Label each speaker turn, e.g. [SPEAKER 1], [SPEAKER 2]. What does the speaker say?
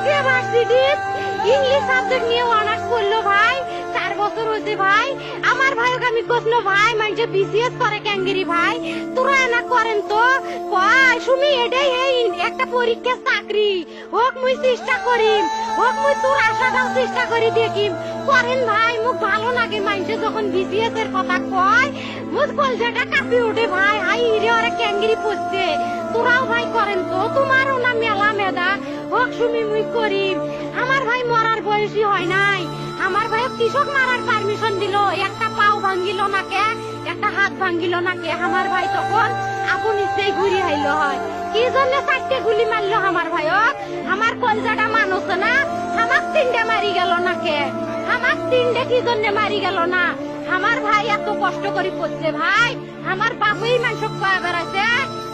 [SPEAKER 1] রুকিয়া ভার্সিটির English subject নিয়ে honours করল ভাই, চার বছর হয়েছে ভাই। আমার ভাইকে আমি কইলো ভাই মানে বিসিএস করে ক্যাঙ্গেরি ভাই, তোরা না করেন তো? কয় শুনি, এটাই এই একটা পরীক্ষা চাকরি। হোক, মুই চেষ্টা করিম, হোক, মুই তোর আশাটাও চেষ্টা করি দেখিম। করেন ভাই, মুখ ভালো লাগে মানুষে যখন বিসিএস এর কথা কয়। মুখ কলজাটা কাঁপি ওঠে ভাই, হাই রে ওরা ক্যাঙ্গেরি পড়ছে। তোরাও ভাই করেন তো, তোমারও না মেলা মেদা। হোক মুই করিম আমার ভাই মরার বয়সী হয় নাই। আমার ভাই কৃষক মারার পারমিশন দিল। একটা পাও ভাঙ্গিল না কে? একটা হাত ভাঙ্গিল না কে? আমার ভাই তখন ঘুরি আইল হয়। কি জন্য চারটে গুলি মারলো আমার ভাইক আমার কলজাটা মানুষ না। আমার তিনটে মারি গেল না কে? আমার তিনটে কি জন্য মারি গেল না? আমার ভাই এত কষ্ট করে পড়ছে ভাই। আমার বাপই মানুষ বেড়াইছে।